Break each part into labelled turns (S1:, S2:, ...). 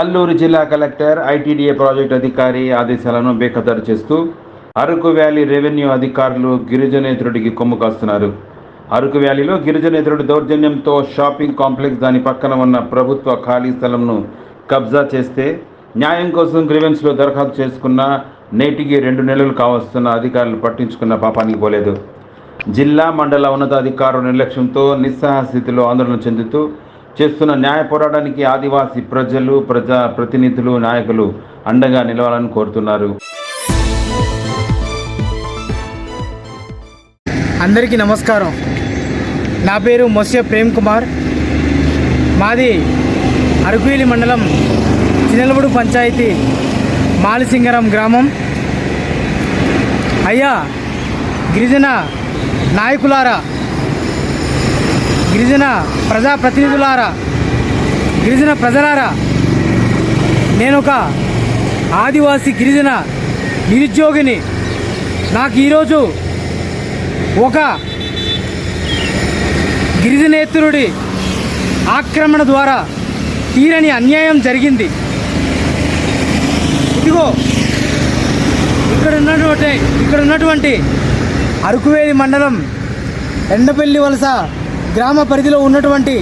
S1: అల్లూరు జిల్లా collector ITDA project అధికారి ఆదేశాలను బేఖతరు చేస్తూ అరకు వ్యాలీ రెవెన్యూ అధికారులు గిరిజనేతరుడికి కొమ్ము కాస్తున్నారు. అరకు వ్యాలీలో గిరిజనేతరుడు దౌర్జన్యంతో షాపింగ్ కాంప్లెక్స్ దాని పక్కన ఉన్న ప్రభుత్వ ఖాళీ స్థలంను కబ్జా చేస్తే న్యాయం కోసం గ్రీవెన్స్లో దరఖాస్తు చేసుకున్న నేటికి రెండు నెలలు కావస్తున్న అధికారులు పట్టించుకున్న పాపానికి పోలేదు. జిల్లా మండల ఉన్నతాధికారుల నిర్లక్ష్యంతో నిస్సహాయ స్థితిలో ఆందోళన చెందుతూ చేస్తున్న న్యాయ పోరాటానికి ఆదివాసీ ప్రజలు ప్రజా ప్రతినిధులు నాయకులు అండగా నిలవాలని కోరుతున్నారు.
S2: అందరికీ నమస్కారం. నా పేరు మొస్య ప్రేమ్ కుమార్. మాది అరకువేలి మండలం చినలబుడు పంచాయతీ మాలిసింగరం గ్రామం. అయ్యా గిరిజన నాయకులారా గిరిజన ప్రజాప్రతినిధులారా గిరిజన ప్రజలారా నేను ఒక ఆదివాసీ గిరిజన నిరుద్యోగిని. నాకు ఈరోజు ఒక గిరిజనేతరుడి ఆక్రమణ ద్వారా తీరని అన్యాయం జరిగింది. ఇదిగో ఇక్కడ ఉన్నటువంటి ఇక్కడ ఉన్నటువంటి అరకువేలి మండలం ఎండపల్లి వలస గ్రామ పరిధిలో ఉన్నటువంటి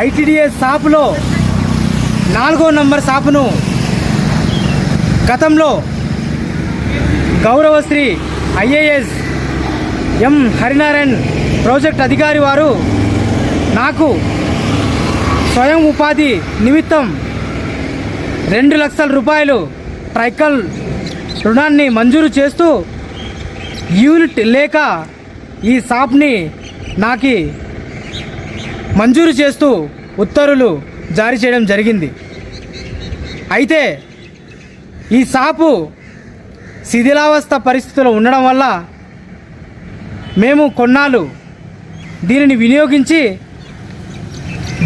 S2: ఐటీడీఏ షాపులో నాలుగో నంబర్ షాపును గతంలో గౌరవశ్రీ ఐఏఎస్ ఎం హరినారాయణ్ ప్రాజెక్ట్ అధికారి వారు నాకు స్వయం ఉపాధి నిమిత్తం రెండు లక్షల రూపాయలు ట్రైకల్ రుణాన్ని మంజూరు చేస్తూ యూనిట్ లేక ఈ షాప్ని నాకు మంజూరు చేస్తూ ఉత్తర్వులు జారీ చేయడం జరిగింది. అయితే ఈ షాపు శిథిలావస్థ పరిస్థితిలో ఉండడం వల్ల మేము కొన్నాళ్ళు దీనిని వినియోగించి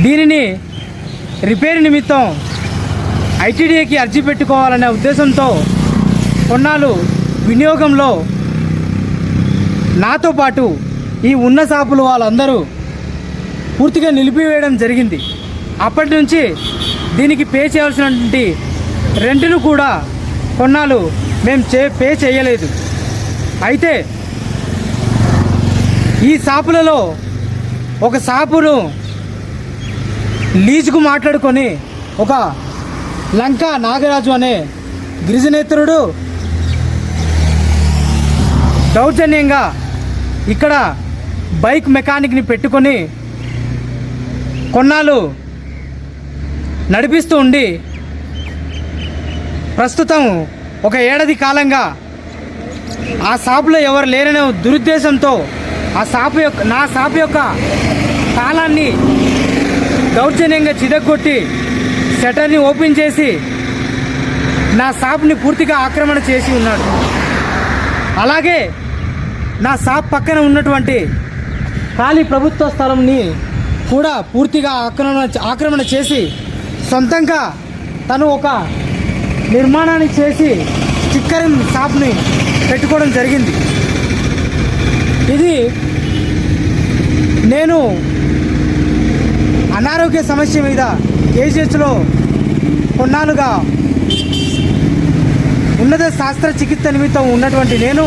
S2: దీనిని రిపేర్ నిమిత్తం ఐటీడీఏకి అర్జీ పెట్టుకోవాలనే ఉద్దేశంతో కొన్నాళ్ళు వినియోగంలో నాతో పాటు ఈ ఉన్న షాపులు వాళ్ళందరూ పూర్తిగా నిలిపివేయడం జరిగింది. అప్పటి నుంచి దీనికి పే చేయాల్సినటువంటి రెంట్ను కూడా కొన్నాళ్ళు మేము చే పే చేయలేదు. అయితే ఈ షాపులలో ఒక షాపును లీజుకు మాట్లాడుకొని ఒక లంక నాగరాజు అనే గిరిజనేతరుడు దౌర్జన్యంగా ఇక్కడ బైక్ మెకానిక్ని పెట్టుకొని కొన్నాళ్ళు నడిపిస్తూ ఉండి ప్రస్తుతం ఒక ఏడాది కాలంగా ఆ షాపులో ఎవరు లేరనే దురుద్దేశంతో ఆ షాపు యొక్క నా షాపు యొక్క తాళాన్ని దౌర్జన్యంగా చిదగొట్టి షటర్ని ఓపెన్ చేసి నా షాప్ని పూర్తిగా ఆక్రమణ చేసి ఉన్నాడు. అలాగే నా షాప్ పక్కన ఉన్నటువంటి ఖాళీ ప్రభుత్వ స్థలంని కూడా పూర్తిగా ఆక్రమణ ఆక్రమణ చేసి సొంతంగా తను ఒక నిర్మాణాన్ని చేసి స్టిక్కరింగ్ షాప్ని పెట్టుకోవడం జరిగింది. ఇది నేను అనారోగ్య సమస్య మీద కేజీహెచ్లో కొన్నాళ్ళుగా ఉన్నత శాస్త్ర చికిత్స నిమిత్తం ఉన్నటువంటి నేను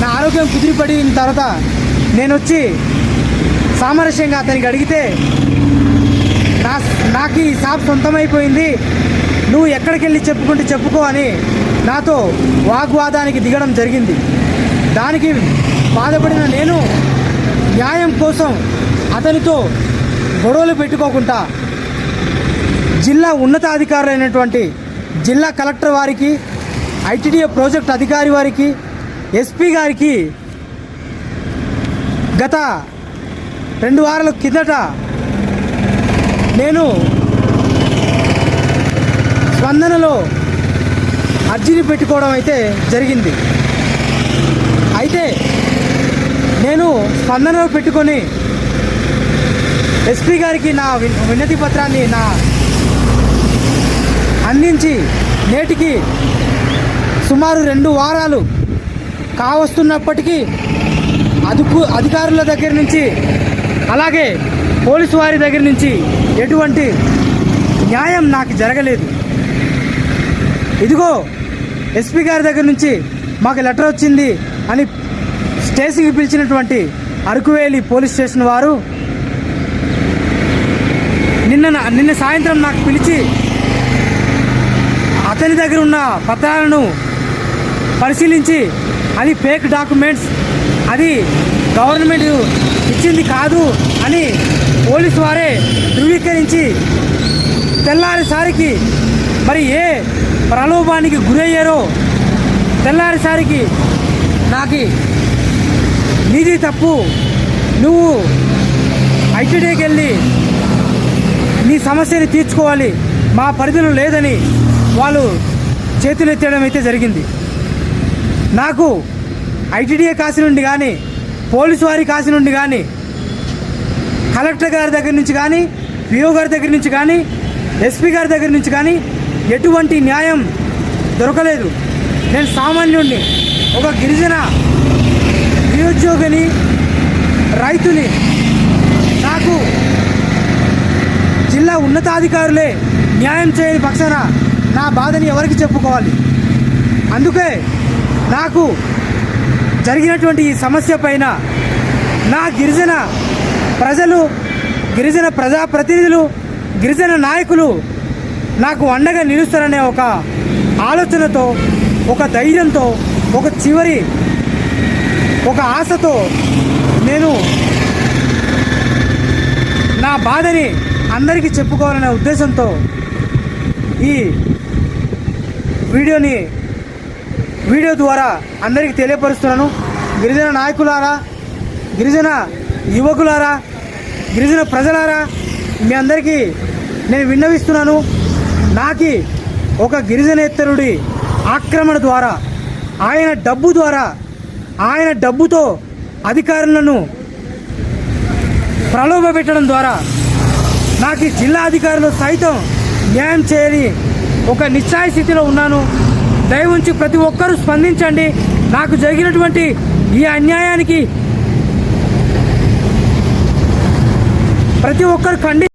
S2: నా ఆరోగ్యం కుదిరిపడిన తర్వాత నేను వచ్చి సామరస్యంగా అతనికి అడిగితే నా నాకు ఈ షాప్ సొంతమైపోయింది. నువ్వు ఎక్కడికి వెళ్ళి చెప్పుకుంటే చెప్పుకో అని నాతో వాగ్వాదానికి దిగడం జరిగింది. దానికి బాధపడిన నేను న్యాయం కోసం అతనితో గొడవలు పెట్టుకోకుండా జిల్లా ఉన్నతాధికారులైనటువంటి జిల్లా కలెక్టర్ వారికి ఐటీడీఏ ప్రాజెక్ట్ అధికారి వారికి ఎస్పీ గారికి గత రెండు వారాల కిందట నేను స్పందనలో అర్జీని పెట్టుకోవడం అయితే జరిగింది. అయితే నేను స్పందనలో పెట్టుకొని ఎస్పీ గారికి నా వి- వినతి పత్రాన్ని నా అందించి నేటికి సుమారు రెండు వారాలు కావస్తున్నప్పటికీ అదుపు అధికారుల దగ్గర నుంచి అలాగే పోలీసు వారి దగ్గర నుంచి ఎటువంటి న్యాయం నాకు జరగలేదు. ఇదిగో ఎస్పీ గారి దగ్గర నుంచి మాకు లెటర్ వచ్చింది అని స్టేషన్కి పిలిచినటువంటి అరకువేలి పోలీస్ స్టేషన్ వారు నిన్న నిన్న సాయంత్రం నాకు పిలిచి అతని దగ్గర ఉన్న పత్రాలను పరిశీలించి అది ఫేక్ డాక్యుమెంట్స్ అది గవర్నమెంట్ ఇచ్చింది కాదు అని పోలీసు వారే ధృవీకరించి తెల్లారిసారికి మరి ఏ ప్రలోభానికి గురయ్యారో తెల్లారిసారికి నాకు నీది తప్పు. నువ్వు ఐటీడీకి వెళ్ళి నీ సమస్యని తీర్చుకోవాలి. మా పరిధిలో లేదని వాళ్ళు చేతులు ఎత్తడం అయితే జరిగింది. నాకు ఐటీడీఏ కాసి నుండి కానీ పోలీసు వారి కాసి నుండి కానీ కలెక్టర్ గారి దగ్గర నుంచి కానీ పిఓ గారి దగ్గర నుంచి కానీ ఎస్పీ గారి దగ్గర నుంచి కానీ ఎటువంటి న్యాయం దొరకలేదు. నేను సామాన్యుడిని ఒక గిరిజన నిరుద్యోగిని రైతుని నాకు జిల్లా ఉన్నతాధికారులే న్యాయం చేయని పక్షాన నా బాధని ఎవరికి చెప్పుకోవాలి? అందుకే నాకు జరిగినటువంటి ఈ సమస్య పైన నా గిరిజన ప్రజలు గిరిజన ప్రజాప్రతినిధులు గిరిజన నాయకులు నాకు అండగా నిలుస్తారనే ఒక ఆలోచనతో ఒక ధైర్యంతో ఒక చివరి ఒక ఆశతో నేను నా బాధని అందరికీ చెప్పుకోవాలనే ఉద్దేశంతో ఈ వీడియోని వీడియో ద్వారా అందరికీ తెలియపరుస్తున్నాను. గిరిజన నాయకులారా గిరిజన యువకులారా గిరిజన ప్రజలారా మీ అందరికీ నేను విన్నవిస్తున్నాను. నాకి ఒక గిరిజనేత్తరుడి ఆక్రమణ ద్వారా ఆయన డబ్బు ద్వారా ఆయన డబ్బుతో అధికారులను ప్రలోభపెట్టడం ద్వారా నాకు ఈ జిల్లా అధికారులు సైతం న్యాయం చేయని ఒక నిశ్చాయ స్థితిలో ఉన్నాను. దయవుంచి ప్రతి ఒక్కరూ స్పందించండి. నాకు జరిగినటువంటి ఈ అన్యాయానికి ప్రతి ఒక్కరు ఖండి